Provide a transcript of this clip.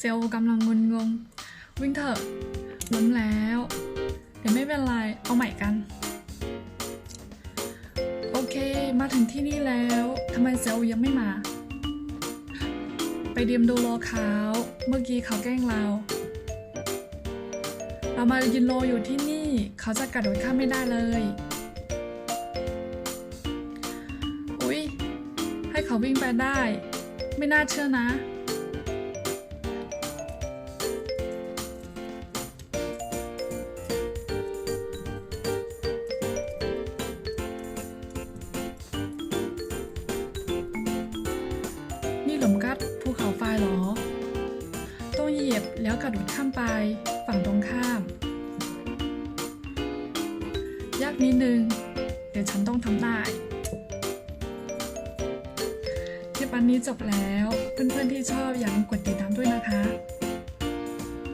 เซลล์กำลังงุนงง วิ่งเถอะล้มแล้ว เดี๋ยวไม่เป็นไร เอาใหม่กัน โอเค มาถึงที่นี่แล้วทำไมเซลล์ยังไม่มา ไปเดียมดูโลเขาเมื่อกี้เขาแกล้งเราเรามายืนโลอยู่ที่นี่ เขาจะกระโดดข้ามไม่ได้เลยอุ๊ยให้เขาวิ่งไปได้ ไม่น่าเชื่อนะ หลุมกัดภูเขาไฟหรอ ต้องเหยียบแล้วกระโดดข้ามไปฝั่งตรงข้าม ยากนิดนึง เดี๋ยวฉันต้องทำได้คลิปวันนี้จบแล้ว เพื่อนๆที่ชอบอย่าลืมกดติดตามด้วยนะคะ